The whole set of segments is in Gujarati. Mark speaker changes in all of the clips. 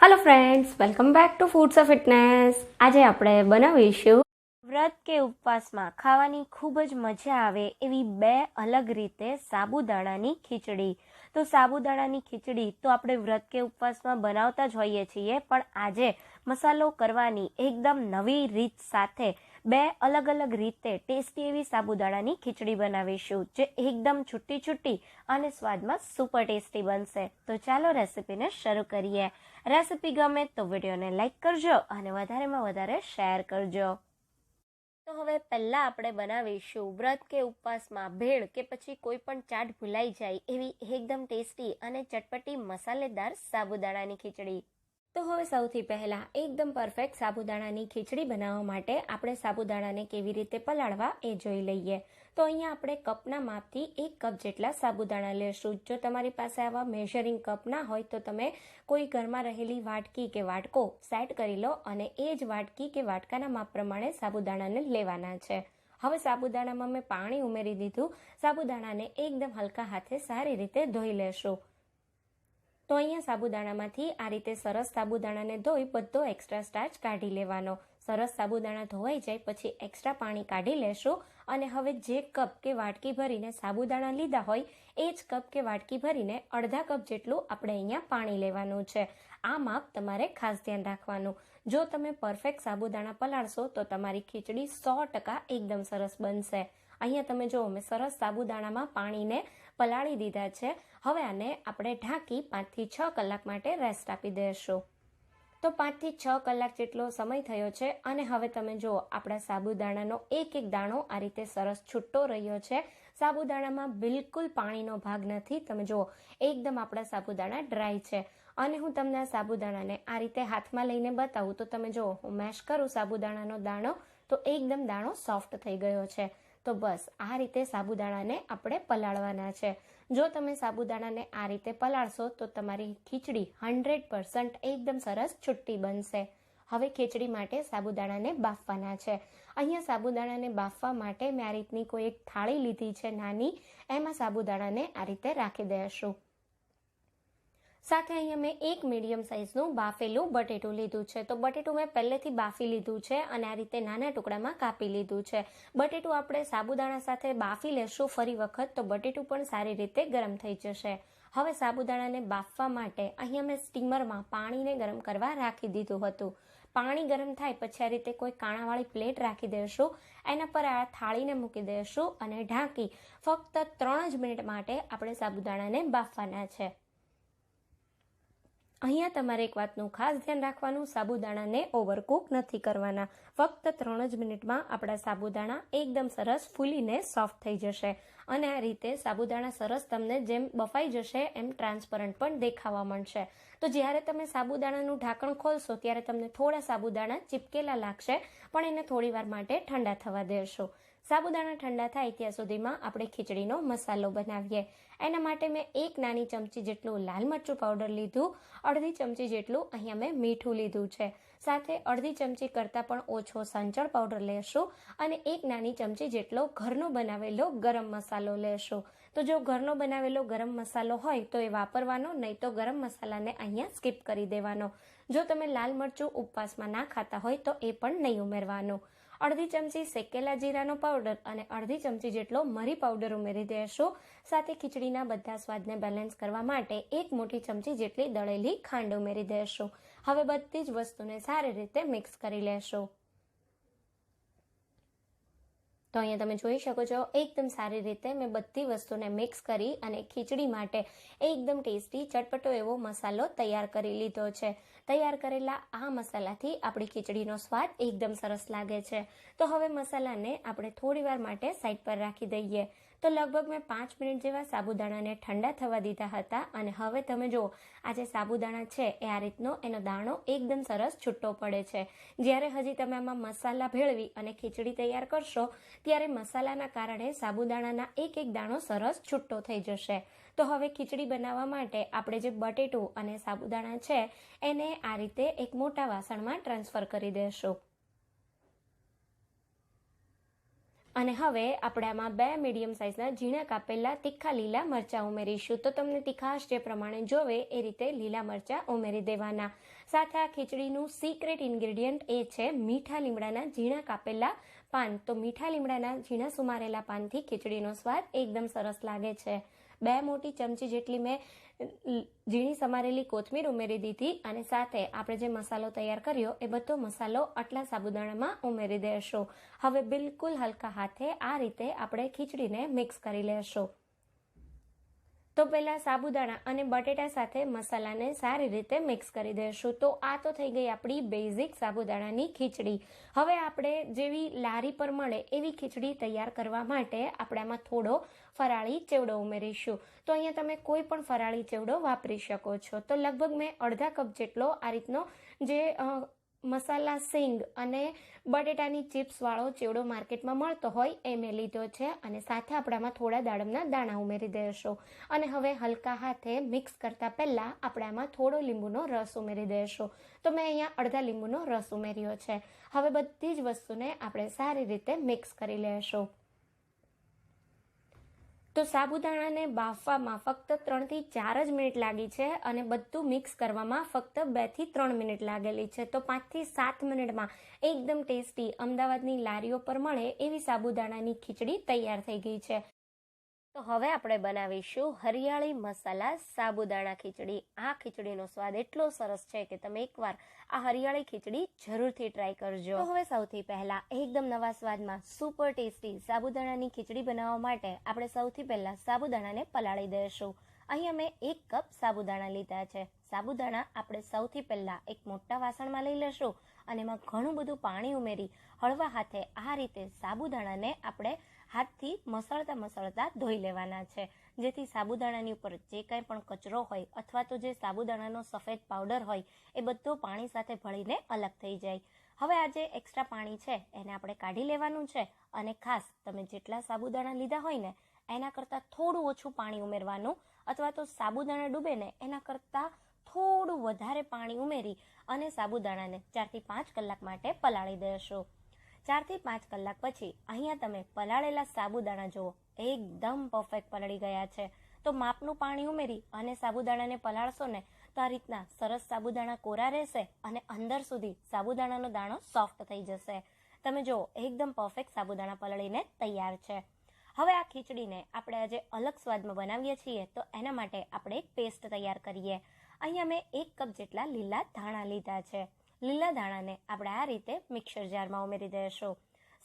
Speaker 1: Hello friends welcome back to foods of fitness આજે આપણે બનાવીશું
Speaker 2: વ્રત કે ઉપવાસમાં ખાવાની ખૂબ જ મજા આવે એવી બે અલગ રીતે સાબુદાણાની ખીચડી. તો સાબુદાણાની ખીચડી તો આપણે વ્રત કે ઉપવાસમાં બનાવતા જ હોઈએ છીએ, પણ આજે મસાલો કરવાની એકદમ નવી રીત સાથે બે અલગ અલગ રીતે ટેસ્ટી એવી સાબુદાણાની ખીચડી બનાવીશું, જે એકદમ છૂટી છૂટી અને સ્વાદમાં સુપર ટેસ્ટી બનશે. તો ચાલો રેસીપીને શરૂ કરીએ. રેસીપી ગમે તો વિડીયોને લાઈક કરજો અને વધારેમાં વધારે શેર કરજો. તો હવે પહેલાં આપણે બનાવીશું વ્રત કે ઉપવાસમાં ભેળ કે પછી કોઈ પણ ચાટ ભૂલાઈ જાય એવી એકદમ ટેસ્ટી અને ચટપટી મસાલેદાર સાબુદાણાની ખીચડી. તો હવે સૌથી પહેલાં એકદમ પરફેક્ટ સાબુદાણાની ખીચડી બનાવવા માટે આપણે સાબુદાણાને કેવી રીતે પલાળવા એ જોઈ લઈએ. તો અહીંયા આપણે કપના માપથી એક કપ જેટલા સાબુદાણા લેશું. જો તમારી પાસે આવા મેઝરિંગ કપ ના હોય તો તમે કોઈ ઘરમાં રહેલી વાટકી કે વાટકો સેટ કરી લો અને એ જ વાટકી કે વાટકાના માપ પ્રમાણે સાબુદાણાને લેવાના છે. હવે સાબુદાણામાં મેં પાણી ઉમેરી દીધું. સાબુદાણાને એકદમ હલકા હાથે સારી રીતે ધોઈ લેશું. તો અહીંયા સાબુદાણામાંથી આ રીતે સરસ સાબુદાણાને ધોઈ બધો એક્સ્ટ્રા સ્ટાર્ચ કાઢી લેવાનો. સરસ સાબુદાણા ધોવાઈ જાય પછી એક્સ્ટ્રા પાણી કાઢી લેશું અને હવે જે કપ કે વાટકી ભરીને સાબુદાણા લીધા હોય, એ જ કપ કે વાટકી ભરીને અડધા કપ જેટલું આપણે અહીંયા પાણી લેવાનું છે. આ માપ તમારે ખાસ ધ્યાન રાખવાનું. જો તમે પરફેક્ટ સાબુદાણા પલાળશો, તો તમારી ખીચડી સો ટકા એકદમ સરસ બનશે. અહીંયા તમે જુઓ મેં સરસ સાબુદાણામાં પાણીને પલાળી દીધા છે, હવે આને આપણે ઢાંકી પાંચથી છ કલાક માટે રેસ્ટ આપી દઈશું. તો પાંચથી છ કલાક જેટલો સમય થયો છે અને હવે તમે જુઓ, આપણા સાબુદાણાનો એક એક દાણો આ રીતે સરસ છૂટો રહ્યો છે. સાબુદાણામાં બિલકુલ પાણીનો ભાગ નથી. તમે જુઓ, એકદમ આપણા સાબુદાણા ડ્રાય છે. અને હું તમને સાબુદાણાને આ રીતે હાથમાં લઈને બતાવું તો તમે જુઓ, હું મેશ કરું સાબુદાણાનો દાણો તો એકદમ દાણો સોફ્ટ થઈ ગયો છે. તો બસ, આ રીતે સાબુદાણાને આપણે પલાળવાના છે. જો તમે સાબુદાણાને આ રીતે પલાળશો, તો તમારી ખીચડી હંડ્રેડ પર્સન્ટ એકદમ સરસ છુટ્ટી બનશે. હવે ખીચડી માટે સાબુદાણાને બાફવાના છે. અહીંયા સાબુદાણાને બાફવા માટે મેં આ રીતની કોઈ એક થાળી લીધી છે નાની. એમાં સાબુદાણાને આ રીતે રાખી દઈશું. સાથે અહીંયા મેં એક મીડિયમ સાઇઝનું બાફેલું બટેટું લીધું છે. તો બટેટું મેં પહેલેથી બાફી લીધું છે અને આ રીતે નાના ટુકડામાં કાપી લીધું છે. બટેટું આપણે સાબુદાણા સાથે બાફી લેશું ફરી વખત, તો બટેટું પણ સારી રીતે ગરમ થઈ જશે. હવે સાબુદાણાને બાફવા માટે અહીંયા મેં સ્ટીમરમાં પાણીને ગરમ કરવા રાખી દીધું હતું. પાણી ગરમ થાય પછી આ રીતે કોઈ કાણાવાળી પ્લેટ રાખી દઈશું એના પર આ થાળીને મૂકી દઈશું અને ઢાંકી ફક્ત ત્રણ જ મિનિટ માટે આપણે સાબુદાણાને બાફવાના છે. અહીંયા તમારે એક વાતનું ખાસ ધ્યાન રાખવાનું, સાબુદાણાને ઓવરકુક નથી કરવાના. ફક્ત ત્રણ જ મિનિટમાં આપણા સાબુદાણા એકદમ સરસ ફૂલીને સોફ્ટ થઈ જશે. અને આ રીતે સાબુદાણા સરસ તમને જેમ બફાઈ જશે, એમ ટ્રાન્સપરન્ટ પણ દેખાવા મળશે તો જ્યારે તમે સાબુદાણાનું ઢાંકણ ખોલશો, ત્યારે તમને થોડા સાબુદાણા ચીપકેલા લાગશે, પણ એને થોડી વાર માટે ઠંડા થવા દેશો. સાબુદાણા ઠંડા થાય ત્યાં સુધીમાં આપણે ખીચડીનો મસાલો બનાવીએ. એના માટે મેં એક નાની ચમચી જેટલું લાલ મરચું પાવડર લીધું, અડધી ચમચી જેટલું અહીંયા મેં મીઠું લીધું છે. સાથે અડધી ચમચી કરતાં પણ ઓછો સંચળ પાવડર લેશું અને એક નાની ચમચી જેટલો ઘરનો બનાવેલો ગરમ મસાલો લેશું. તો જો ઘરનો બનાવેલો ગરમ મસાલો હોય તો એ વાપરવાનો, નહીં તો ગરમ મસાલાને અહીંયા સ્કીપ કરી દેવાનો. જો તમે લાલ મરચું ઉપવાસમાં ના ખાતા હોય તો એ પણ નહીં ઉમેરવાનું. અડધી ચમચી શેકેલા જીરાનો પાવડર અને અડધી ચમચી જેટલો મરી પાવડર ઉમેરી દેશું. સાથે ખીચડીના બધા સ્વાદને બેલેન્સ કરવા માટે એક મોટી ચમચી જેટલી દળેલી ખાંડ ઉમેરી દેશું. હવે બધી જ વસ્તુને સારી રીતે મિક્સ કરી લેશું. તો અહીંયા તમે જોઈ શકો છો, એકદમ સારી રીતે મેં બધી વસ્તુને મિક્સ કરી અને ખીચડી માટે એકદમ ટેસ્ટી ચટપટો એવો મસાલો તૈયાર કરી લીધો છે. તૈયાર કરેલા આ મસાલાથી આપણી ખીચડીનો સ્વાદ એકદમ સરસ લાગે છે. તો હવે મસાલાને આપણે થોડી વાર માટે સાઈડ પર રાખી દઈએ. તો લગભગ મેં પાંચ મિનિટ જેવા સાબુદાણાને ઠંડા થવા દીધા હતા અને હવે તમે જુઓ, આ જે સાબુદાણા છે, એ આ રીતનો, એનો દાણો એકદમ સરસ છૂટો પડે છે. જ્યારે હજી તમે આમાં મસાલા ભેળવી અને ખીચડી તૈયાર કરશો, ત્યારે મસાલાના કારણે સાબુદાણાના એક એક દાણો સરસ છૂટો થઈ જશે. તો હવે ખીચડી બનાવવા માટે આપણે જે બટેટું અને સાબુદાણા છે, એને આ રીતે એક મોટા વાસણમાં ટ્રાન્સફર કરી દેશું.
Speaker 1: અને હવે આપણે આમાં બે મીડિયમ સાઇઝના ઝીણા કાપેલા તીખા લીલા મરચાં ઉમેરીશું. તો તમને તીખાશ જે પ્રમાણે જોવે એ રીતે લીલા મરચાં ઉમેરી દેવાના. સાથે આ ખીચડીનું સિક્રેટ ઇન્ગ્રેડિયન્ટ એ છે મીઠા લીમડાના ઝીણા કાપેલા પાન. તો મીઠા લીમડાના ઝીણા સુમારેલા પાનથી ખીચડીનો સ્વાદ એકદમ સરસ લાગે છે. બે મોટી ચમચી જેટલી મેં ઝીણી સમારેલી કોથમીર ઉમેરી દીધી અને સાથે આપણે જે મસાલો તૈયાર કર્યો એ બધો મસાલો આટલા સાબુદાણામાં ઉમેરી દેશો. હવે બિલકુલ હલકા હાથે આ રીતે આપણે ખીચડીને મિક્સ કરી લેશું. તો પહેલાં સાબુદાણા અને બટેટા સાથે મસાલાને સારી રીતે મિક્સ કરી દઈશું તો આ તો થઈ ગઈ આપણી બેઝિક સાબુદાણાની ખીચડી. હવે આપણે જેવી લારી પર મળે એવી ખીચડી તૈયાર કરવા માટે આપણે આમાં થોડો ફરાળી ચેવડો ઉમેરીશું. તો અહીંયા તમે કોઈ પણ ફરાળી ચેવડો વાપરી શકો છો. તો લગભગ મેં અડધા કપ જેટલો આ રીતનો જે મસાલા સિંગ અને બટેટાની ચિપ્સવાળો ચેવડો માર્કેટમાં મળતો હોય એ મેં લીધો છે અને સાથે આપણામાં થોડા દાડમના દાણા ઉમેરી દઈશું અને હવે હલકા હાથે મિક્સ કરતા પહેલાં આપણામાં થોડો લીંબુનો રસ ઉમેરી દઈશું તો મેં અહીંયા અડધા લીંબુનો રસ ઉમેર્યો છે. હવે બધી જ વસ્તુને આપણે સારી રીતે મિક્સ કરી લેશું. તો સાબુદાણાને બાફવામાં ફક્ત ત્રણથી ચાર જ મિનિટ લાગી છે અને બધું મિક્સ કરવામાં ફક્ત બેથી ત્રણ મિનિટ લાગેલી છે. તો પાંચથી સાત મિનિટમાં એકદમ ટેસ્ટી અમદાવાદની લારીઓ પર મળે એવી સાબુદાણાની ખીચડી તૈયાર થઈ ગઈ છે.
Speaker 2: તો હવે આપણે બનાવીશું હરિયાળી મસાલા, સાબુદાણા ખીચડી. આ ખીચડીનો સ્વાદ એટલો સરસ છે કે તમે એકવાર આ હરિયાળી ખીચડી જરૂરથી ટ્રાય કરજો. હવે સૌથી પહેલા એકદમ નવા સ્વાદમાં સુપર ટેસ્ટી સાબુદાણાની ખીચડી બનાવવા માટે આપણે સૌથી પહેલા સાબુદાણાને પલાળી દઈશું. અહીંયા મેં એક કપ સાબુદાણા લીધા છે. સાબુદાણા આપણે સૌથી પહેલા એક મોટા વાસણમાં લઈ લેશું અને એમાં ઘણું બધું પાણી ઉમેરી હળવા હાથે આ રીતે સાબુદાણાને આપણે હાથથી મસળતા મસળતા ધોઈ લેવાના છે. જેથી સાબુદાણાની ઉપર જે કાંઈ પણ કચરો હોય અથવા તો જે સાબુદાણાનો સફેદ પાવડર હોય, એ બધો પાણી સાથે ભળીને અલગ થઈ જાય. હવે આ જે એક્સ્ટ્રા પાણી છે, એને આપણે કાઢી લેવાનું છે અને ખાસ તમે જેટલા સાબુદાણા લીધા હોય ને, એના કરતાં થોડું ઓછું પાણી ઉમેરવાનું અથવા તો સાબુદાણા ડૂબે ને, એના કરતાં થોડું વધારે પાણી ઉમેરી અને સાબુદાણાને ચારથી પાંચ કલાક માટે પલાળી દેશો. ચારથી પાંચ કલાક પછી અહીંયા તમે પલાળેલા સાબુદાણા જુઓ. એકદમ પરફેક્ટ પલળી ગયા છે. તો માપનું પાણી ઉમેરી અને સાબુદાણાને પલાળશો ને તો આ રીતના સરસ સાબુદાણા કોરા રહેશે અને અંદર સુધી સાબુદાણાનો દાણો સોફ્ટ થઈ જશે. તમે જુઓ, એકદમ પરફેક્ટ સાબુદાણા પલળીને તૈયાર છે. હવે આ ખીચડીને આપણે આજે અલગ સ્વાદમાં બનાવીએ છીએ તો એના માટે આપણે એક પેસ્ટ તૈયાર કરીએ. અહીંયા મેં એક કપ જેટલા લીલા ધાણા લીધા છે. લીલા દાણાને આપણે આ રીતે મિક્સર જારમાં ઉમેરી દઈશું.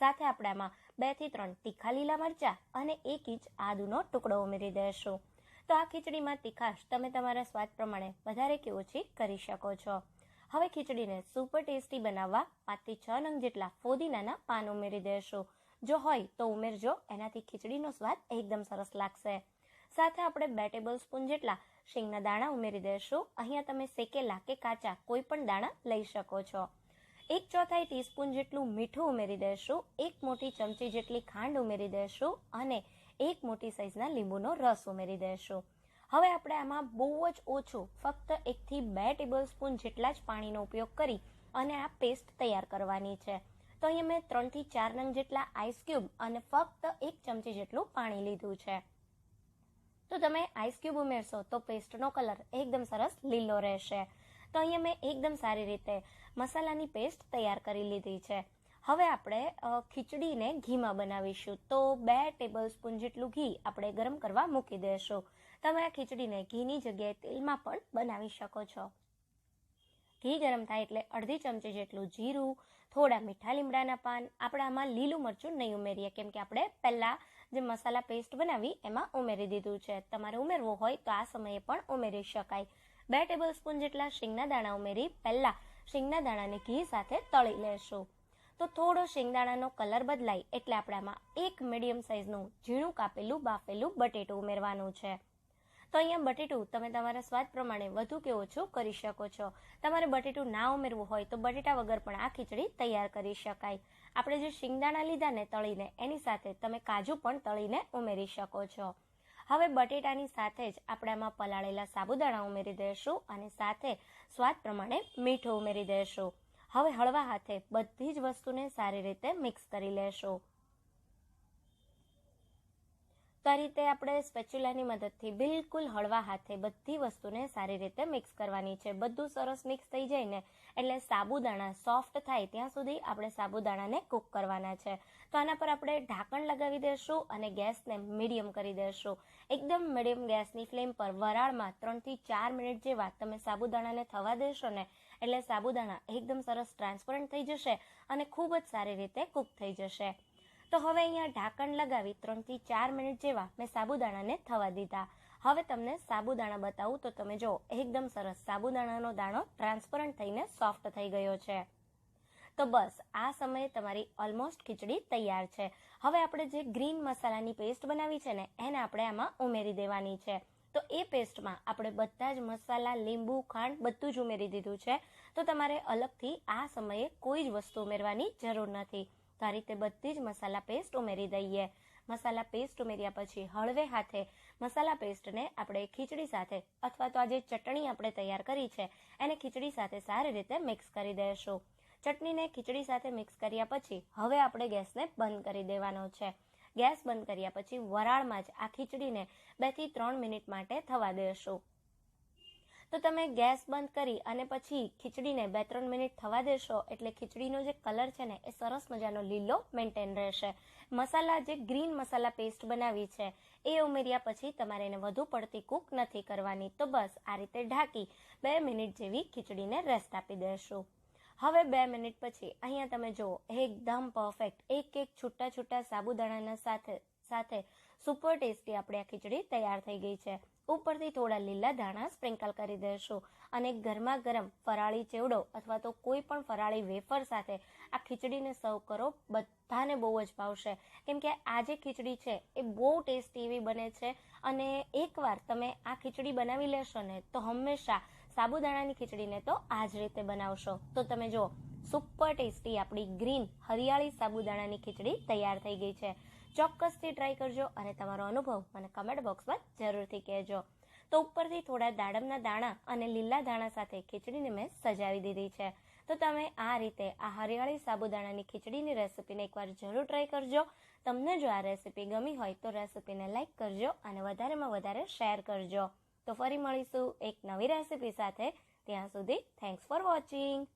Speaker 2: સાથે આપણે આમાં બેથી ત્રણ તીખા લીલા મરચાં અને એક ઇંચ આદુનો ટુકડો ઉમેરી દઈશું. તો આ ખીચડીમાં તીખાશ તમે તમારા સ્વાદ પ્રમાણે વધારે કે ઓછી કરી શકો છો. હવે ખીચડીને સુપર ટેસ્ટી બનાવવા પાંચથી છ નંગ જેટલા ફોદીનાના પાન ઉમેરી દઈશું. જો હોય તો ઉમેરજો, એનાથી ખીચડીનો સ્વાદ એકદમ સરસ લાગશે. સાથે આપણે બે ટેબલ સ્પૂન જેટલા શીંગના દાણા ઉમેરી દઈશું અહીંયા તમે શેકેલા કે કાચા કોઈ પણ દાણા લઈ શકો છો. એક ચોથાઈ ટીસ્પૂન જેટલું મીઠું ઉમેરી દઈશું એક મોટી ચમચી જેટલી ખાંડ ઉમેરી દઈશું અને એક મોટી સાઈઝના લીંબુનો રસ ઉમેરી દઈશું હવે આપણે આમાં બહુ જ ઓછું, ફક્ત એકથી બે ટેબલ સ્પૂન જેટલા જ પાણીનો ઉપયોગ કરી અને આ પેસ્ટ તૈયાર કરવાની છે. તો અહીંયા મેં ત્રણથી ચાર નંગ જેટલા આઈસ ક્યુબ અને ફક્ત એક ચમચી જેટલું પાણી લીધું છે. તો તમે આઈસ ક્યુબ ઉમેરશો તો પેસ્ટનો કલર એકદમ સરસ લીલો રહેશે. તો અહીંયા મેં એકદમ સારી રીતે મસાલાની પેસ્ટ તૈયાર કરી લીધી છે. હવે આપણે ખીચડીને ઘીમાં બનાવીશું. તો બે ટેબલ સ્પૂન જેટલું ઘી આપણે ગરમ કરવા મૂકી દઈશું તમે આ ખીચડીને ઘીની જગ્યાએ તેલમાં પણ બનાવી શકો છો. ઘી ગરમ થાય એટલે અડધી ચમચી જેટલું જીરું, થોડા મીઠા લીમડાના પાન આપણે આમાં લીલું મરચું નહીં ઉમેરીએ, કેમ કે આપણે પહેલાં જે મસાલા પેસ્ટ બનાવી, એમાં ઉમેરી દીધું છે. તમારે ઉમેરવું હોય તો આ સમયે પણ ઉમેરી શકાય. બે ટેબલ સ્પૂન જેટલા શીંગના દાણા ઉમેરી, પહેલાં શીંગના દાણાને ઘી સાથે તળી લેશું. તો થોડો શીંગદાણાનો કલર બદલાય એટલે આપણામાં એક મીડિયમ સાઇઝનું ઝીણું કાપેલું, બાફેલું બટેટું ઉમેરવાનું છે. તો અહીંયા બટેટું તમે તમારા સ્વાદ પ્રમાણે વધુ કે ઓછું કરી શકો છો. તમારે બટેટું ના ઉમેરવું હોય તો બટેટા વગર પણ આ ખીચડી તૈયાર કરી શકાય. આપણે જે શિંગદાણા લીધા ને તળીને, એની સાથે તમે કાજુ પણ તળીને ઉમેરી શકો છો. હવે બટેટાની સાથે જ આપણે આમાં પલાળેલા સાબુદાણા ઉમેરી દઈશું અને સાથે સ્વાદ પ્રમાણે મીઠું ઉમેરી દઈશું. હવે હળવા હાથે બધી જ વસ્તુને સારી રીતે મિક્સ કરી લેશું. તો આ રીતે આપણે સ્પેચ્યુલાની મદદથી બિલકુલ હળવા હાથે બધી વસ્તુને સારી રીતે મિક્સ કરવાની છે. બધું સરસ મિક્સ થઈ જાય ને એટલે સાબુદાણા સોફ્ટ થાય ત્યાં સુધી આપણે સાબુદાણાને કૂક કરવાના છે. તો આના પર આપણે ઢાંકણ લગાવી દઈશું અને ગેસને મીડિયમ કરી દઈશું એકદમ મીડિયમ ગેસની ફ્લેમ પર વરાળમાં ત્રણથી ચાર મિનિટ જેવા તમે સાબુદાણાને થવા દેશો ને, એટલે સાબુદાણા એકદમ સરસ ટ્રાન્સપરન્ટ થઈ જશે અને ખૂબ જ સારી રીતે કૂક થઈ જશે. તો હવે અહીંયા ઢાંકણ લગાવી ત્રણથી ચાર મિનિટ જેવા મેં સાબુદાણાને થવા દીધા. હવે તમને સાબુદાણા બતાવું તો તમે જો એકદમ સરસ સાબુદાણાનો દાણો ટ્રાન્સપરન્ટ થઈને સોફ્ટ થઈ ગયો છે. તો બસ, આ સમયે તમારી ઓલમોસ્ટ ખીચડી તૈયાર છે. હવે આપણે જે ગ્રીન મસાલાની પેસ્ટ બનાવી છે ને, એને આપણે આમાં ઉમેરી દેવાની છે. તો એ પેસ્ટમાં આપણે બધા જ મસાલા, લીંબુ, ખાંડ બધું જ ઉમેરી દીધું છે. તો તમારે અલગથી આ સમયે કોઈ જ વસ્તુ ઉમેરવાની જરૂર નથી. આ રીતે બધી જ મસાલા પેસ્ટ ઉમેરી દઈએ. મસાલા પેસ્ટ ઉમેર્યા પછી હળવે હાથે મસાલા પેસ્ટને આપણે ખીચડી સાથે અથવા તો આ જે ચટણી આપણે તૈયાર કરી છે, એને ખીચડી સાથે સારી રીતે મિક્સ કરી દઈશું ચટણીને ખીચડી સાથે મિક્સ કર્યા પછી હવે આપણે ગેસને બંધ કરી દેવાનો છે. ગેસ બંધ કર્યા પછી વરાળમાં જ આ ખીચડીને બેથી ત્રણ મિનિટ માટે થવા દેશું. તો તમે ગેસ બંધ કરી અને પછી ખીચડીને બે ત્રણ મિનિટ થવા દેશો એટલે ખીચડીનો જે કલર છે ને એ સરસ મજાનો લીલો મેન્ટેન રહેશે. મસાલા જે ગ્રીન મસાલા પેસ્ટ બનાવી છે, એ ઉમેર્યા પછી તમારે એને વધુ પડતી કૂક નથી કરવાની. તો બસ આ રીતે ઢાંકી બે મિનિટ જેવી ખીચડીને રેસ્ટ આપી દેશું. હવે બે મિનિટ પછી અહીંયા તમે જુઓ, એકદમ પરફેક્ટ એક એક છૂટા છૂટા સાબુદાણાના સાથે સાથે સુપર ટેસ્ટી આપણી આ ખીચડી તૈયાર થઈ ગઈ છે. ઉપરથી થોડા લીલા દાણા સ્પ્રિંકલ કરી દઈશું અને ગરમા ગરમ ફરાળી ચેવડો અથવા તો કોઈ પણ ફરાળી વેફર સાથે આ ખીચડીને સર્વ કરો. બધાને બહુ જ ભાવશે. કેમ કે આ જે ખીચડી છે એ બહુ ટેસ્ટી એવી બને છે અને એકવાર તમે આ ખીચડી બનાવી લેશો ને તો હંમેશા સાબુદાણાની ખીચડીને તો આ જ રીતે બનાવશો. તો તમે જુઓ, સુપર ટેસ્ટી આપણી ગ્રીન હરિયાળી સાબુદાણાની ખીચડી તૈયાર થઈ ગઈ છે. ચોક્કસથી ટ્રાય કરજો અને તમારો અનુભવ મને કમેન્ટ બોક્સમાં જરૂરથી કહેજો. તો ઉપરથી થોડા દાડમના દાણા અને લીલા દાણા સાથે ખીચડીને મેં સજાવી દીધી છે. તો તમે આ રીતે આ હરિયાળી સાબુદાણાની ખીચડીની રેસિપીને એકવાર જરૂર ટ્રાય કરજો. તમને જો આ રેસિપી ગમી હોય તો રેસિપીને લાઇક કરજો અને વધારેમાં વધારે શેર કરજો. તો ફરી મળીશું એક નવી રેસિપી સાથે. ત્યાં સુધી થેન્ક્સ ફોર વોચિંગ